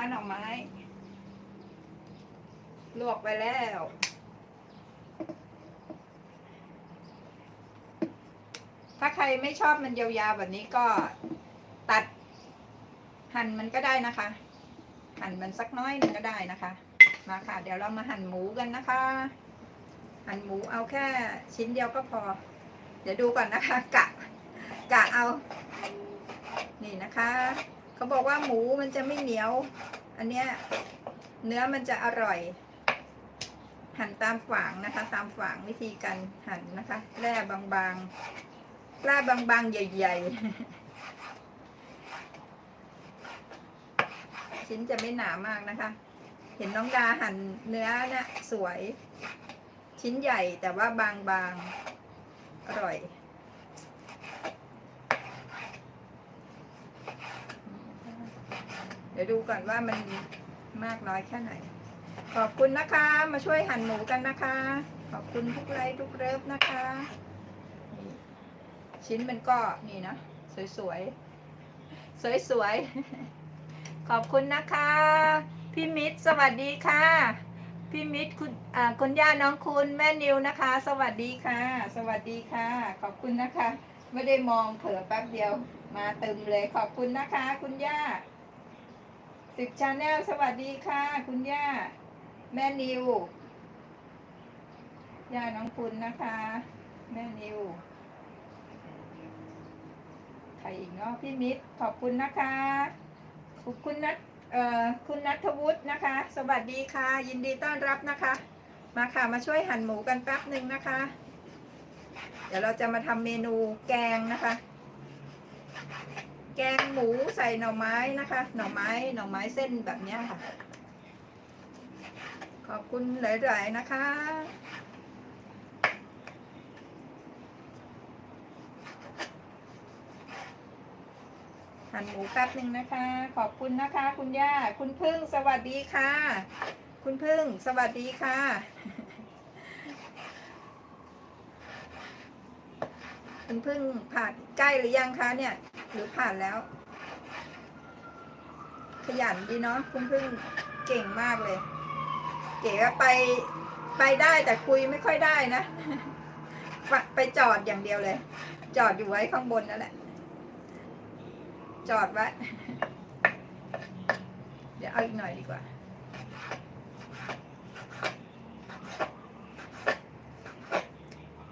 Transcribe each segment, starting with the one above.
นะคะหน่อไม้ ลวกไปแล้ว ถ้าใครไม่ชอบมันยาวๆแบบนี้ก็ตัด หั่นมันก็ได้นะคะ หั่นมันสักน้อยนึงก็ได้นะคะ มาค่ะ เดี๋ยวเรามาหั่นหมูกันนะคะ หั่นหมูเอาแค่ชิ้นเดียวก็พอ เดี๋ยวดูก่อนนะคะ กะ กะเอา นี่นะคะ เขาบอกว่าหมูมันจะไม่เหนียว อันเนี้ยเนื้อมันจะอร่อย หั่นตามฝางนะคะ ตามฝางวิธีการหั่นนะคะแร่บางๆแร่บางๆ ใหญ่ๆ ชิ้นจะไม่หนามากนะคะ เห็นน้องดาหั่นเนื้อเนี่ยสวย ชิ้นใหญ่แต่ว่าบางๆ อร่อย ดี๋ยวดูก่อนว่ามันมากน้อยแค่ไหน ขอบคุณนะคะ มาช่วยหั่นหมูกันนะคะ ขอบคุณทุกไลค์ทุกเลิฟนะคะชิ้นมันก็นี่นะ สวยๆสวยๆขอบคุณนะคะ พี่มิตรสวัสดีค่ะ พี่มิตรคุณอ่าคุณย่าน้องคุณแม่นิวนะคะ สวัสดีค่ะ สวัสดีค่ะ ขอบคุณนะคะ ไม่ได้มองเผลอแป๊บเดียว มาเติมเลยขอบคุณนะคะ คุณย่า สิบชาแนลสวัสดีค่ะ คุณย่า แม่นิว ย่าน้องคุณนะคะ แม่นิว ใครอีกเนาะพี่มิตรขอบคุณนะคะขอบคุณนัทเอ่อคุณนัทวุฒินะคะ สวัสดีค่ะ ยินดีต้อนรับนะคะ มาค่ะมาช่วยหั่นหมูกันแป๊บหนึ่งนะคะ เดี๋ยวเราจะมาทำเมนูแกงนะคะ แกงหมูใส่หน่อไม้นะคะ หน่อไม้ หน่อไม้เส้นแบบนี้ค่ะ ขอบคุณหลาย ๆ นะคะ หั่นหมูแป๊บหนึ่งนะคะ ขอบคุณนะคะ คุณย่า คุณพึ่งสวัสดีค่ะ คุณพึ่งสวัสดีค่ะคุณพึ่งผ่านใกล้หรือยังคะเนี่ย หรือผ่านแล้ว ขยันดีเนาะคุณพึ่งเก่งมากเลย เก๋ไปไปได้แต่คุยไม่ค่อยได้นะไปจอดอย่างเดียวเลย จอดอยู่ไว้ข้างบนนั่นแหละ จอดไว้ เดี๋ยวเอาอีกหน่อยดีกว่า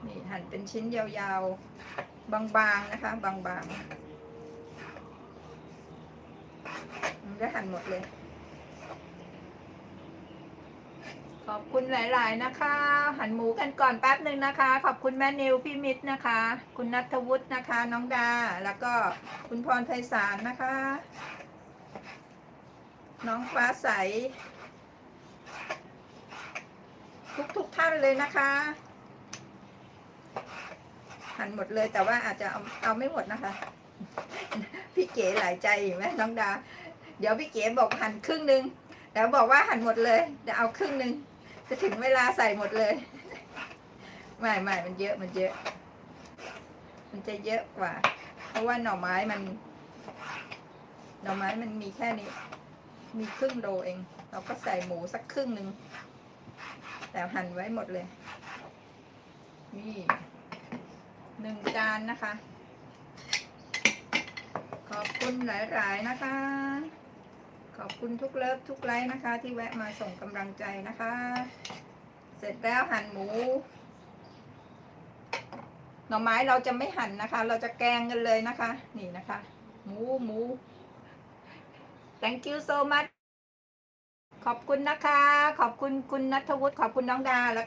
นี่หั่นเป็นชิ้นยาวๆ บางๆ นะคะ บางๆ จะหั่นหมดเลย ขอบคุณหลาย ๆ นะคะ หั่นหมูกันก่อนแป๊บหนึ่งนะคะ ขอบคุณแม่นิวพี่มิตรนะคะ คุณนัทวุฒินะคะ น้องดา แล้วก็คุณพรไพศาลนะคะ น้องฟ้าใส ทุกทุกท่านเลยนะคะหั่นหมดเลยแต่ว่าอาจจะเอาเอาไม่หมดนะคะ พี่เก๋หลายใจอยู่ไหมน้องดา เดี๋ยวพี่เก๋บอกหั่นครึ่งหนึ่งแล้วบอกว่าหั่นหมดเลยเดี๋ยวเอาครึ่งหนึ่งจะถึงเวลาใส่หมดเลยไม่ไม่มันเยอะมันเยอะ มันจะเยอะกว่า เพราะว่าหน่อไม้มัน หน่อไม้มันมีแค่นี้ มีครึ่งโลเอง เราก็ใส่หมูสักครึ่งหนึ่งแต่หั่นไว้หมดเลย นี่หนึ่งจานนะคะ ขอบคุณหลาย ๆ นะคะ ขอบคุณทุกเลิฟทุกไลค์นะคะ ที่แวะมาส่งกำลังใจนะคะ เสร็จแล้วหั่นหมู หน่อไม้เราจะไม่หั่นนะคะ เราจะแกงกันเลยนะคะ นี่นะคะ หมูหมู thank you so much ขอบคุณนะคะ ขอบคุณคุณนัทวุฒิขอบคุณน้องดาแล้ว